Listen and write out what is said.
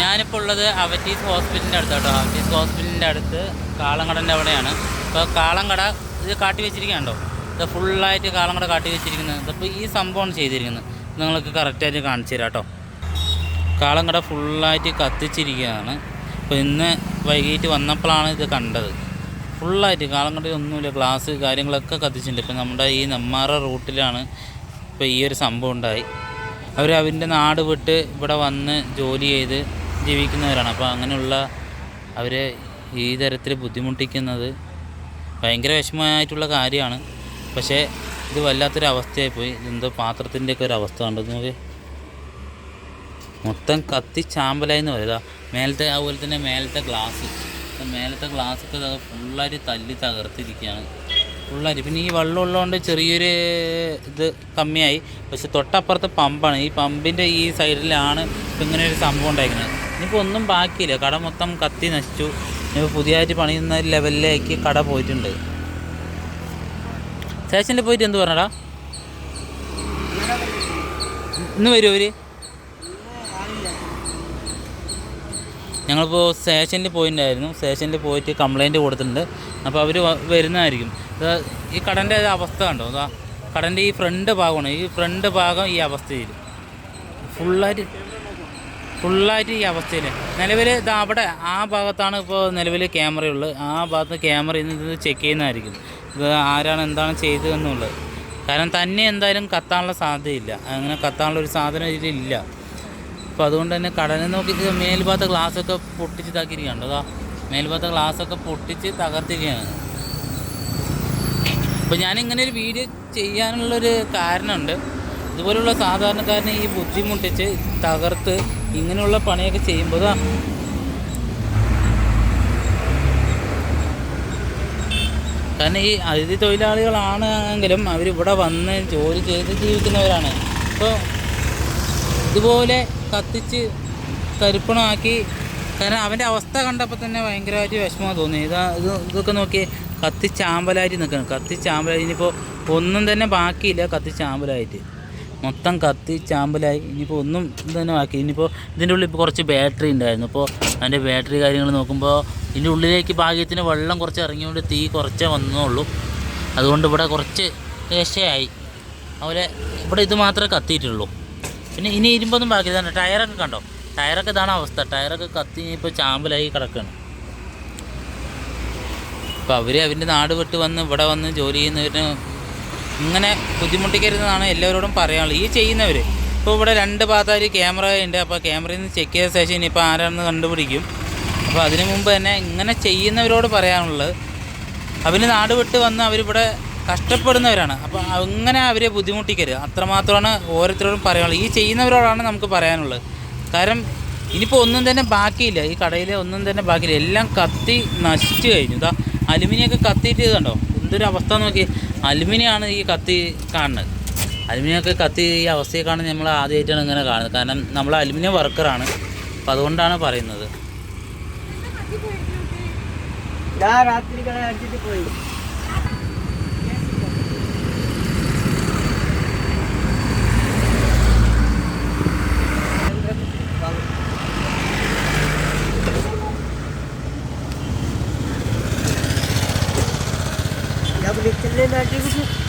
ഞാനിപ്പോൾ ഉള്ളത് അവറ്റീസ് ഹോസ്പിറ്റലിന്റെ അടുത്ത് കേട്ടോ അവറ്റീസ് ഹോസ്പിറ്റലിന്റെ അടുത്ത് കാളങ്കടന്റെ അവിടെയാണ്. ഇപ്പോൾ കാളങ്കട ഇത് കാട്ടി വെച്ചിരിക്കുകയാണോ ഇത് ഫുള്ളായിട്ട് കാളങ്കട കാട്ടി വെച്ചിരിക്കുന്നത്. ഇതിപ്പോൾ ഈ സംഭവമാണ് ചെയ്തിരിക്കുന്നത്. നിങ്ങൾക്ക് കറക്റ്റായിട്ട് കാണിച്ചു തരാം കേട്ടോ കാളങ്കട ഫുള്ളായിട്ട് കത്തിച്ചിരിക്കുകയാണ്. അപ്പോൾ ഇന്ന് വൈകിട്ട് വന്നപ്പോഴാണ് ഇത് കണ്ടത്. ഫുള്ളായിട്ട് കാളങ്കട ഒന്നുമില്ല ഗ്ലാസ് കാര്യങ്ങളൊക്കെ കത്തിച്ചിട്ടുണ്ട്. ഇപ്പം നമ്മുടെ ഈ നെമ്മാറ റൂട്ടിലാണ് ഇപ്പോൾ ഈ ഒരു സംഭവം ഉണ്ടായി. അവർ അവരുടെ നാട് വിട്ട് ഇവിടെ വന്ന് ജോലി ചെയ്ത് ജീവിക്കുന്നവരാണ്. അപ്പോൾ അങ്ങനെയുള്ള അവരെ ഈ തരത്തിൽ ബുദ്ധിമുട്ടിക്കുന്നത് ഭയങ്കര വിഷമമായിട്ടുള്ള കാര്യമാണ്. പക്ഷേ ഇത് വല്ലാത്തൊരു അവസ്ഥയായി പോയി എന്തോ പാത്രത്തിന്റെയൊക്കെ ഒരു അവസ്ഥ കണ്ടത് നോക്കി. മൊത്തം കത്തി ചാമ്പലായി എന്ന് പറയുക മേലത്തെ അതുപോലെ തന്നെ മേലത്തെ ഗ്ലാസ് മേലത്തെ ഗ്ലാസ്സൊക്കെ ഫുള്ളായിട്ട് തല്ലി തകർത്തിരിക്കുകയാണ്. ഫുള്ളായിട്ട്. പിന്നെ ഈ വെള്ളം ഉള്ളതുകൊണ്ട് ചെറിയൊരു ഇത് കമ്മിയായി. പക്ഷെ തൊട്ടപ്പുറത്ത് പമ്പാണ്. ഈ പമ്പിന്റെ ഈ സൈഡിലാണ് ഇങ്ങനെ ഒരു സംഭവം ഉണ്ടായിരിക്കുന്നത്. ഇനിയിപ്പോൾ ഒന്നും ബാക്കിയില്ല. കട മൊത്തം കത്തി നശിച്ചു. ഇനിയിപ്പോൾ പുതിയതായിട്ട് പണിയുന്ന ലെവലിലേക്ക് കട പോയിട്ടുണ്ട്. സ്റ്റേഷനിൽ പോയിട്ട് എന്ത് പറഞ്ഞടാ? ഇന്ന് വരുമോ അവർ ഞങ്ങളിപ്പോൾ സ്റ്റേഷനിൽ പോയിട്ടുണ്ടായിരുന്നു. സ്റ്റേഷനിൽ പോയിട്ട് കംപ്ലയിന്റ് കൊടുത്തിട്ടുണ്ട്. അപ്പോൾ അവർ വരുന്നതായിരിക്കും. ഈ കടന്റെ അവസ്ഥ കണ്ടോ? അതാ കടന്റെ ഈ ഫ്രണ്ട് ഭാഗമാണ്. ഈ ഫ്രണ്ട് ഭാഗം ഈ അവസ്ഥയിൽ ഫുള്ളായിട്ട് ഫുള്ളായിട്ട് ഈ അവസ്ഥയിൽ നിലവിൽ ഇത് അവിടെ ആ ഭാഗത്താണ് ഇപ്പോൾ നിലവിൽ ക്യാമറയുള്ളത് ആ ഭാഗത്ത് ക്യാമറ ഇന്ന് ഇത് ചെക്ക് ചെയ്യുന്നതായിരിക്കും. ഇത് ആരാണ് എന്താണ് ചെയ്തതെന്നുള്ളത് കാരണം തന്നെ എന്തായാലും കത്താനുള്ള സാധ്യതയില്ല. അങ്ങനെ കത്താനുള്ള ഒരു സാധനം ഇതിലില്ല അപ്പോൾ അതുകൊണ്ട് തന്നെ കടലിൽ നോക്കി മേൽഭാഗത്തെ ഗ്ലാസ്സൊക്കെ പൊട്ടിച്ച് ഇതാക്കിയിരിക്കുകയാണ്. അതാ മേൽഭാഗത്തെ ഗ്ലാസ്സൊക്കെ പൊട്ടിച്ച് തകർത്തിരിക്കുകയാണ്. അപ്പോൾ ഞാനിങ്ങനെ ഒരു വീഡിയോ ചെയ്യാനുള്ളൊരു കാരണമുണ്ട്. ഇതുപോലുള്ള സാധാരണക്കാരനെ ഈ ബുദ്ധിമുട്ടിച്ച് തകർത്ത് ഇങ്ങനെയുള്ള പണിയൊക്കെ ചെയ്യുമ്പോൾ കാരണം ഈ അതിഥി തൊഴിലാളികളാണ് എങ്കിലും അവരിവിടെ വന്ന് ജോലി ചെയ്ത് ജീവിക്കുന്നവരാണ്. അപ്പോൾ ഇതുപോലെ കത്തിച്ച് കരുപ്പണമാക്കി കാരണം അവന്റെ അവസ്ഥ കണ്ടപ്പോൾ തന്നെ ഭയങ്കരമായിട്ട് വിഷമം തോന്നി. ഇതാ ഇത് ഇതൊക്കെ നോക്കി കത്തിച്ചാമ്പലായിട്ട് നിൽക്കണം. കത്തിച്ചാമ്പലായിട്ട് ഇനിയിപ്പോൾ ഒന്നും തന്നെ ബാക്കിയില്ല കത്തിച്ചാമ്പലായിട്ട്. മൊത്തം കത്തി ചാമ്പലായി. ഇനിയിപ്പോൾ ഒന്നും തന്നെ ബാക്കി. ഇനിയിപ്പോൾ ഇതിന്റെ ഉള്ളിൽ ഇപ്പോൾ കുറച്ച് ബാറ്ററി ഉണ്ടായിരുന്നു. അപ്പോൾ അതിന്റെ ബാറ്ററി കാര്യങ്ങൾ നോക്കുമ്പോൾ ഇതിന്റെ ഉള്ളിലേക്ക് ഭാഗ്യത്തിന് വെള്ളം കുറച്ച് ഇറങ്ങിയോണ്ട് തീ കുറച്ചേ വന്നുള്ളൂ. അതുകൊണ്ട് ഇവിടെ കുറച്ച് രക്ഷയായി. അതുപോലെ ഇവിടെ ഇത് മാത്രമേ കത്തിയിട്ടുള്ളൂ. പിന്നെ ഇനി ഇരുമ്പൊന്നും തന്നെ ടയറൊക്കെ കണ്ടോ? ടയറൊക്കെ ഇതാണ് അവസ്ഥ. ടയറൊക്കെ കത്തി ഇപ്പോൾ ചാമ്പലായി കിടക്കുകയാണ് അപ്പോൾ അവർ അവന്റെ നാട് വിട്ട് വന്ന് ഇവിടെ വന്ന് ജോലി ചെയ്യുന്നവരിന് ഇങ്ങനെ ബുദ്ധിമുട്ടിക്കരുതെന്നാണ് എല്ലാവരോടും പറയാനുള്ളത്. ഈ ചെയ്യുന്നവർ ഇപ്പോൾ ഇവിടെ രണ്ട് ഭാഗത്തായി ക്യാമറ ഉണ്ട്. അപ്പോൾ ക്യാമറയിൽ നിന്ന് ചെക്ക് ചെയ്ത ശേഷം ഇനിയിപ്പോൾ ആരാണെന്ന് കണ്ടുപിടിക്കും. അപ്പോൾ അതിനു മുമ്പ് തന്നെ ഇങ്ങനെ ചെയ്യുന്നവരോട് പറയാനുള്ളത്. അവർ നാട് വിട്ട് വന്ന് അവരിവിടെ കഷ്ടപ്പെടുന്നവരാണ്. അപ്പോൾ അങ്ങനെ അവരെ ബുദ്ധിമുട്ടിക്കരുത്. അത്രമാത്രമാണ് ഓരോരുത്തരോടും പറയാനുള്ളത്. ഈ ചെയ്യുന്നവരോടാണ് നമുക്ക് പറയാനുള്ളത്. കാരണം ഇനിയിപ്പോൾ ഒന്നും തന്നെ ബാക്കിയില്ല. ഈ കടയിൽ ഒന്നും തന്നെ ബാക്കിയില്ല. എല്ലാം കത്തി നശിച്ചു കഴിഞ്ഞു. ഇതാ അലുമിനിയൊക്കെ കത്തിയിട്ട് കണ്ടോ എന്തൊരു അവസ്ഥ നോക്കി. അലുമിനിയാണ് ഈ കത്തി കാണുന്നത്. അലുമിനിയൊക്കെ കത്തി ഈ അവസ്ഥയെ കാണുന്നത് നമ്മൾ ആദ്യമായിട്ടാണ് ഇങ്ങനെ കാണുന്നത്. കാരണം നമ്മൾ അലുമിനിയം വർക്കറാണ്. അപ്പം അതുകൊണ്ടാണ് പറയുന്നത്. രാത്രി പോയി. 来来，就 đây!